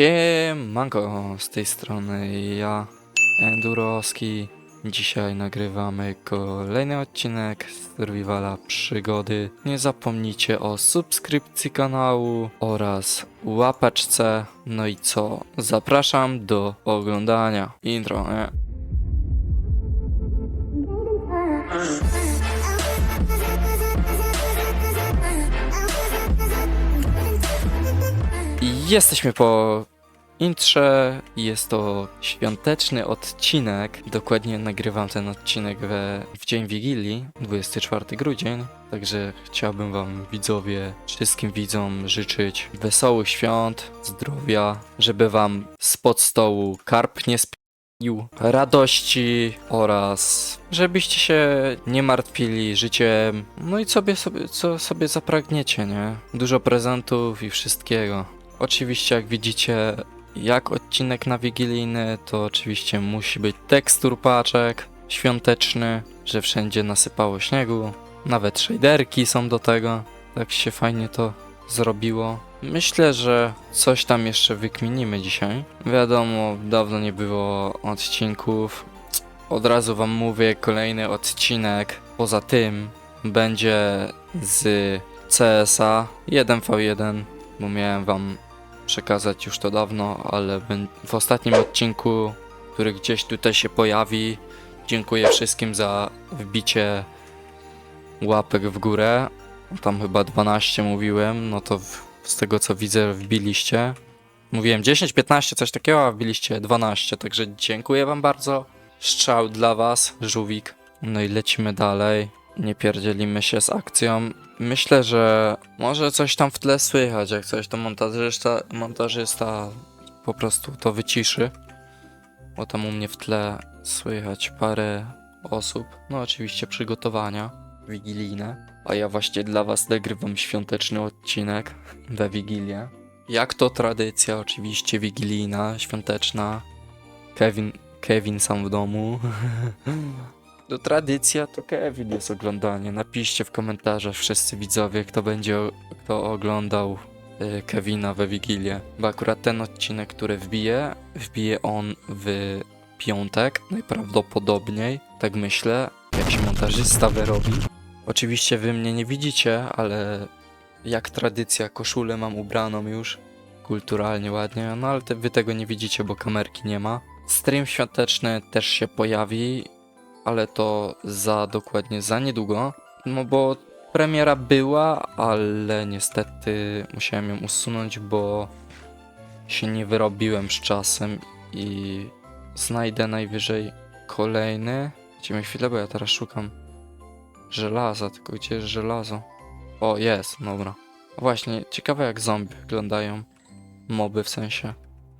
Siemanko, z tej strony ja, Enduroski. Dzisiaj nagrywamy kolejny odcinek z Survivala Przygody. Nie zapomnijcie o subskrypcji kanału oraz łapeczce. No i co? Zapraszam do oglądania. Intro, nie? Jesteśmy po intrze. Jest to świąteczny odcinek. Dokładnie nagrywam ten odcinek we, w dzień Wigilii, 24 grudzień. Także chciałbym Wam, widzowie, wszystkim widzom życzyć wesołych świąt, zdrowia, żeby Wam spod stołu karp nie spił, radości oraz żebyście się nie martwili życiem. No i sobie, sobie, co sobie zapragniecie, nie? Dużo prezentów i wszystkiego. Oczywiście, jak widzicie, jak odcinek na wigilijny, to oczywiście musi być tekstur paczek świąteczny, że wszędzie nasypało śniegu. Nawet shaderki są do tego. Tak się fajnie to zrobiło. Myślę, że coś tam jeszcze wykminimy dzisiaj. Wiadomo, dawno nie było odcinków. Od razu wam mówię, kolejny odcinek poza tym będzie z CSA 1v1, bo miałem wam przekazać już to dawno, ale w ostatnim odcinku, który gdzieś tutaj się pojawi, dziękuję wszystkim za wbicie łapek w górę. Tam chyba 12 mówiłem, no to w, z tego co widzę wbiliście. Mówiłem 10, 15, coś takiego, a wbiliście 12, także dziękuję wam bardzo. Strzał dla was, żółwik. No i lecimy dalej. Nie pierdzielimy się z akcją. Myślę, że może coś tam w tle słychać, jak coś to montażysta, montażysta po prostu to wyciszy. Bo tam u mnie w tle słychać parę osób. No oczywiście przygotowania wigilijne. A ja właśnie dla was nagrywam świąteczny odcinek we Wigilię. Jak to tradycja oczywiście wigilijna, świąteczna. Kevin, Kevin sam w domu. To tradycja to Kevin jest oglądanie. Napiszcie w komentarzach wszyscy widzowie, kto będzie, kto oglądał y, Kevina we Wigilię. Bo akurat ten odcinek, który wbije, wbije on w piątek, najprawdopodobniej, tak myślę, jak się montażysta wyrobi. Oczywiście wy mnie nie widzicie, ale jak tradycja, koszulę mam ubraną już, kulturalnie, ładnie, no ale te, wy tego nie widzicie, bo kamerki nie ma. Stream świąteczny też się pojawi, ale to za dokładnie za niedługo. No bo premiera była, ale niestety musiałem ją usunąć, bo się nie wyrobiłem z czasem i znajdę najwyżej kolejny. Dajcie chwilę, bo ja teraz szukam żelaza, tylko gdzie jest żelazo? O, jest, dobra. Właśnie, ciekawe jak zombie wyglądają. Moby w sensie.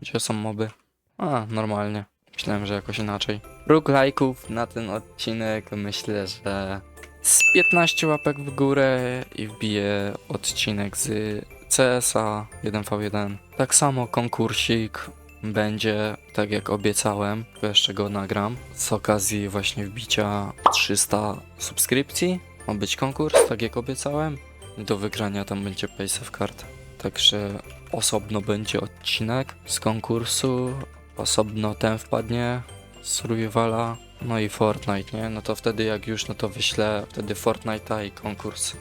Gdzie są moby? A, normalnie. Myślałem, że jakoś inaczej. Próg lajków na ten odcinek myślę, że z 15 łapek w górę i wbiję odcinek z CSA 1v1. Tak samo konkursik będzie, tak jak obiecałem, to jeszcze go nagram. Z okazji właśnie wbicia 300 subskrypcji ma być konkurs, tak jak obiecałem. Do wygrania tam będzie Paysafe Card. Także osobno będzie odcinek z konkursu, osobno ten wpadnie Survivala, no i Fortnite, nie? No to wtedy jak już, no to wyślę wtedy Fortnite'a i konkurs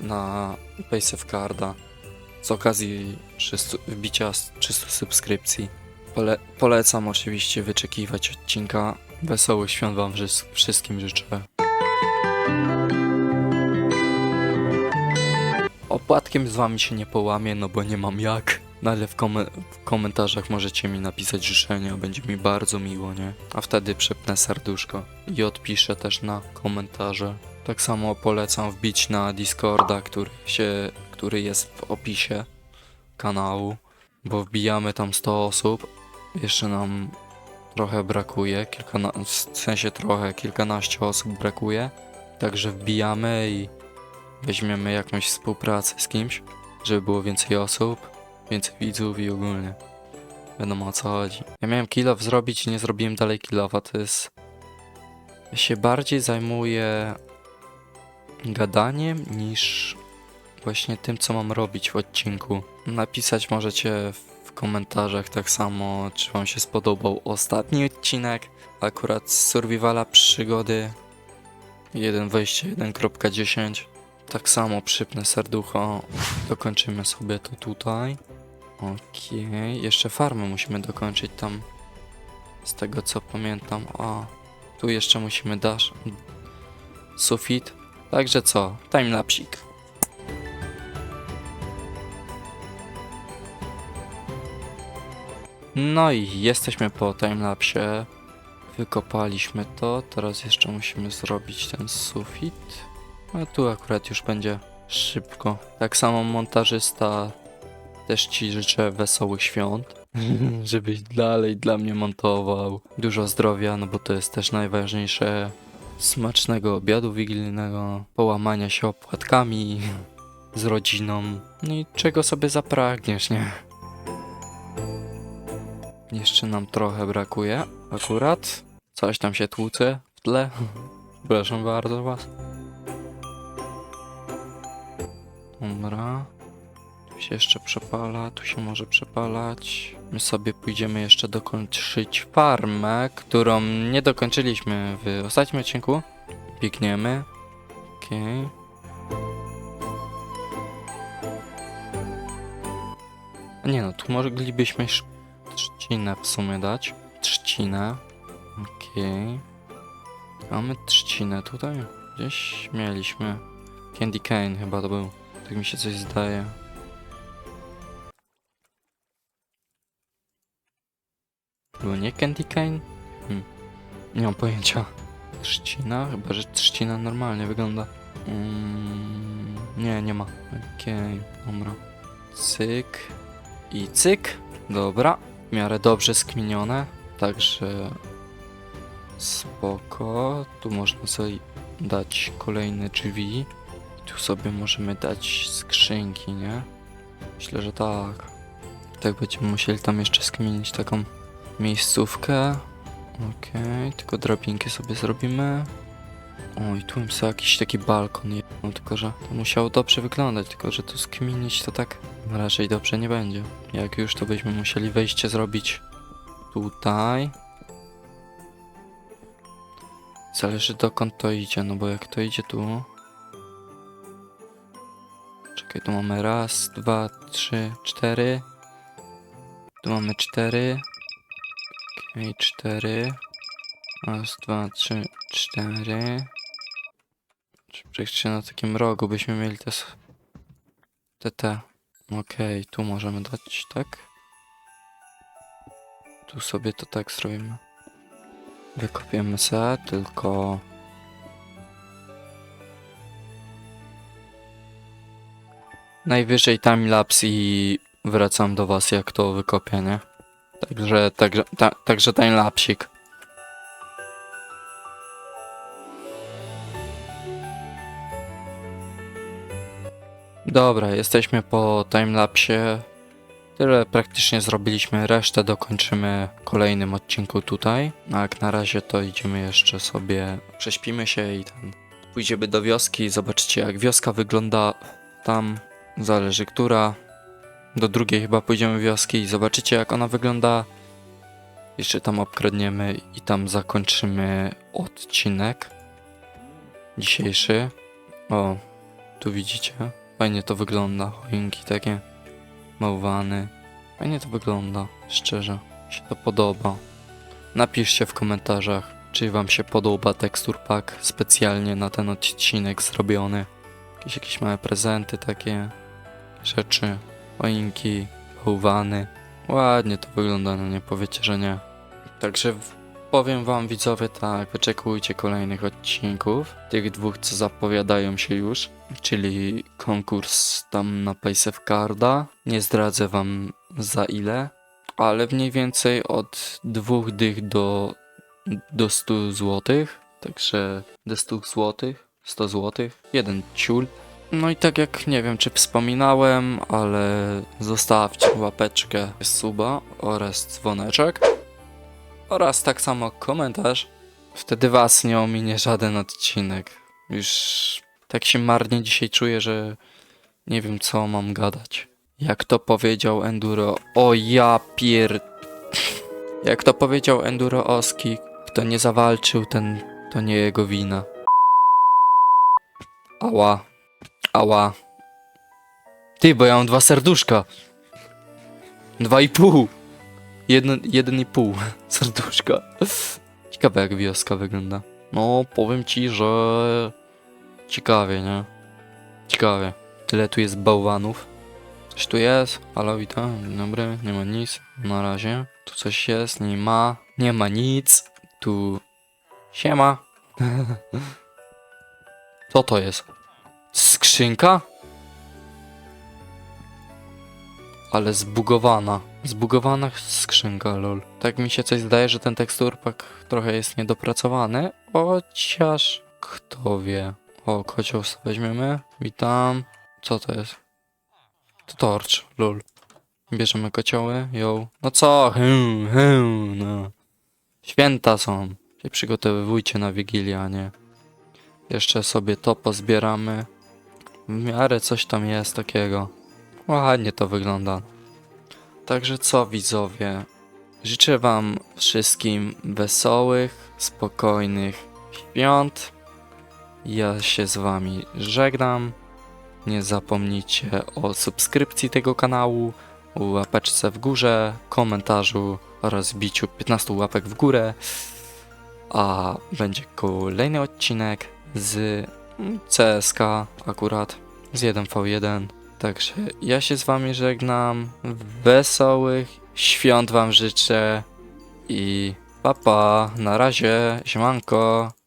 na Paysafe Carda z okazji 300, wbicia z 300 subskrypcji. Pole, polecam oczywiście wyczekiwać odcinka. Wesołych świąt wam wszys- wszystkim życzę. Opłatkiem z wami się nie połamię, no bo nie mam jak. No ale w, komen- w komentarzach możecie mi napisać życzenia, będzie mi bardzo miło, nie? A wtedy przypnę serduszko i odpiszę też na komentarze. Tak samo polecam wbić na Discorda, który się, który jest w opisie kanału, bo wbijamy tam 100 osób. Jeszcze nam trochę brakuje, kilkana- w sensie trochę, kilkanaście osób brakuje. Także wbijamy i weźmiemy jakąś współpracę z kimś, żeby było więcej osób, więcej widzów i ogólnie. Wiadomo o co chodzi. Ja miałem kilof zrobić i nie zrobiłem dalej kilofa, to jest... Ja się bardziej zajmuję gadaniem niż właśnie tym, co mam robić w odcinku. Napisać możecie w komentarzach tak samo, czy wam się spodobał ostatni odcinek, akurat z Survivala Przygody 1.21.10. Tak samo przypnę serducho, dokończymy sobie to tutaj. Okej, jeszcze farmę musimy dokończyć tam, z tego co pamiętam. A, tu jeszcze musimy dash, sufit. Także co, timelapsik. No i jesteśmy po timelapsie. Wykopaliśmy to, teraz jeszcze musimy zrobić ten sufit. A tu akurat już będzie szybko. Tak samo montażysta też ci życzę wesołych świąt. Żebyś dalej dla mnie montował. Dużo zdrowia, no bo to jest też najważniejsze. Smacznego obiadu wigilijnego, połamania się opłatkami z rodziną. No i czego sobie zapragniesz, nie? Jeszcze nam trochę brakuje, akurat. Coś tam się tłucze w tle. Przepraszam bardzo was. Dobra. Tu się jeszcze przepala, tu się może przepalać. My sobie pójdziemy jeszcze dokończyć farmę, którą nie dokończyliśmy w ostatnim odcinku. Biegniemy. Okej. A Nie no, tu moglibyśmy trzcinę w sumie dać. Trzcinę. Okej. Mamy trzcinę tutaj? Gdzieś mieliśmy. Candy Cane chyba to był. Tak mi się coś zdaje. Było nie Candy Cane? Hmm. Nie mam pojęcia. Trzcina? Chyba, że trzcina normalnie wygląda. Mm, nie, nie ma. Okej, dobra. Cyk. I cyk. Dobra. W miarę dobrze skminione. Także... Spoko. Tu można sobie dać kolejne drzwi. Tu sobie możemy dać skrzynki, nie? Myślę, że tak. Tak będziemy musieli tam jeszcze skminić taką miejscówkę. Okej, tylko drabinki sobie zrobimy. Oj, tu jest jakiś taki balkon, tylko że to musiało dobrze wyglądać, tylko że tu skminić to tak raczej dobrze nie będzie. Jak już to byśmy musieli wejście zrobić tutaj. Zależy dokąd to idzie, no bo jak to idzie tu... Czekaj, tu mamy raz, dwa, trzy, cztery. Tu mamy cztery. Okej, cztery. Raz, dwa, trzy, cztery. Przecież na takim rogu byśmy mieli te... te. Okej, tu możemy dać, tak? Tu sobie to tak zrobimy. Wykopiemy se, tylko... Najwyżej timelapse i wracam do was jak to wykopię, nie? Także, także, ta, także timelapsik. Dobra, jesteśmy po timelapsie. Tyle praktycznie zrobiliśmy, resztę dokończymy w kolejnym odcinku tutaj. A jak na razie to idziemy jeszcze sobie, prześpimy się i tam pójdziemy do wioski. Zobaczycie jak wioska wygląda tam, zależy która. Do drugiej chyba pójdziemy wioski i zobaczycie jak ona wygląda. Jeszcze tam obkradniemy i tam zakończymy odcinek dzisiejszy. O, tu widzicie, fajnie to wygląda, choinki takie, małwany. Fajnie to wygląda, szczerze, mi się to podoba. Napiszcie w komentarzach, czy wam się podoba tekstur pack specjalnie na ten odcinek zrobiony. Jakieś, jakieś małe prezenty takie, rzeczy, choinki, bałwany. Ładnie to wygląda, no nie powiecie, że nie. Także powiem wam widzowie tak, wyczekujcie kolejnych odcinków. Tych dwóch, co zapowiadają się już. Czyli konkurs tam na Paysafe Carda. Nie zdradzę wam za ile. Ale mniej więcej od dwóch dych do, do 100 złotych. Także do 100 złotych, 100 złotych, jeden ciul. No i tak jak nie wiem czy wspominałem, ale zostawcie łapeczkę, suba oraz dzwoneczek. Oraz tak samo komentarz. Wtedy was nie ominie żaden odcinek. Już tak się marnie dzisiaj czuję, że nie wiem co mam gadać. Jak to powiedział Enduro, o ja pier... Jak to powiedział Enduro Oski, kto nie zawalczył, ten to nie jego wina. Ała. Ała. Ty, bo ja mam dwa serduszka. Dwa i pół. Jeden, jeden i pół serduszka. Ciekawe jak wioska wygląda. No, powiem ci, że... Ciekawie, nie? Ciekawie. Tyle tu jest bałwanów. Coś tu jest? Halo, witam. Dzień dobry. Nie ma nic. Na razie. Tu coś jest? Nie ma. Nie ma nic. Tu... Siema. Co to jest? Skrzynka? Ale zbugowana. Zbugowana skrzynka, lol. Tak mi się coś zdaje, że ten teksturpak trochę jest niedopracowany. Chociaż kto wie. O, kocioł weźmiemy. Witam. Co to jest? To torcz, lol. Bierzemy kocioły, ją. No co? Hym, hym, no. Święta są. Się przygotowujcie na Wigilię, a nie. Jeszcze sobie to pozbieramy. W miarę coś tam jest takiego. Ładnie to wygląda. Także co widzowie? Życzę wam wszystkim wesołych, spokojnych świąt. Ja się z wami żegnam. Nie zapomnijcie o subskrypcji tego kanału, łapeczce w górze, komentarzu oraz biciu 15 łapek w górę. A będzie kolejny odcinek z CSK akurat, z 1v1. Także ja się z wami żegnam. Wesołych świąt wam życzę i papa, na razie, siemanko.